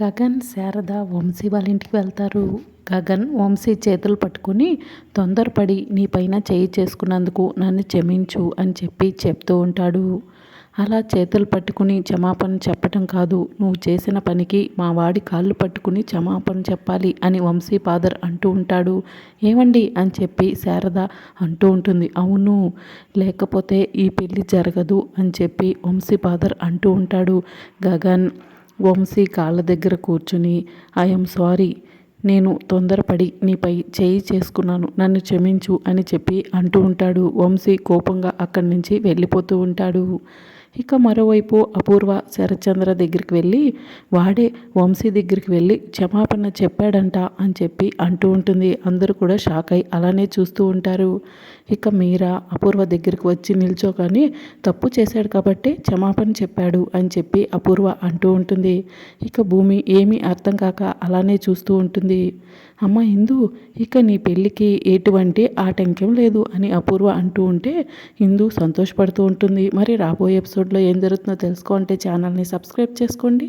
గగన్ శారద వంశీ వాళ్ళ ఇంటికి వెళ్తారు. గగన్ వంశీ చేతులు పట్టుకుని తొందరపడి నీ పైన చేయి చేసుకున్నందుకు నన్ను క్షమించు అని చెప్పి చెప్తూ ఉంటాడు. అలా చేతులు పట్టుకుని క్షమాపణ చెప్పటం కాదు. నువ్వు చేసిన పనికి మా వాడి కాళ్ళు పట్టుకుని క్షమాపణ చెప్పాలి అని వంశీ ఫాదర్ అంటూ ఉంటాడు. ఏమండి అని చెప్పి శారద అంటూ ఉంటుంది. అవును లేకపోతే ఈ పెళ్ళి జరగదు అని చెప్పి వంశీ ఫాదర్ అంటూ ఉంటాడు. గగన్ వంశీ కాళ్ళ దగ్గర కూర్చుని ఐఎమ్ సారీ నేను తొందరపడి నీపై చేయి చేసుకున్నాను నన్ను క్షమించు అని చెప్పి అంటూ ఉంటాడు. వంశీ కోపంగా అక్కడి నుంచి వెళ్ళిపోతూ ఉంటాడు. ఇక మరోవైపు అపూర్వ శరత్చంద్ర దగ్గరికి వెళ్ళి వాడే వంశీ దగ్గరికి వెళ్ళి క్షమాపణ చెప్పాడంట అని చెప్పి అంటూ ఉంటుంది. అందరూ కూడా షాక్ అయి అలానే చూస్తూ ఉంటారు. ఇక మీరా అపూర్వ దగ్గరికి వచ్చి నిల్చోగానే తప్పు చేశాడు కాబట్టి క్షమాపణ చెప్పాడు అని చెప్పి అపూర్వ అంటూ ఉంటుంది. ఇక భూమి ఏమీ అర్థం కాక అలానే చూస్తూ ఉంటుంది. అమ్మ ఇందు ఇక నీ పెళ్ళికి ఎటువంటి ఆటంకం లేదు అని అపూర్వ అంటూ ఉంటే ఇందు సంతోషపడుతూ ఉంటుంది. మరి రాబోయే ఎపిసోడ్లో ఏం జరుగుతుందో తెలుసుకో ఛానల్ని సబ్స్క్రైబ్ చేసుకోండి.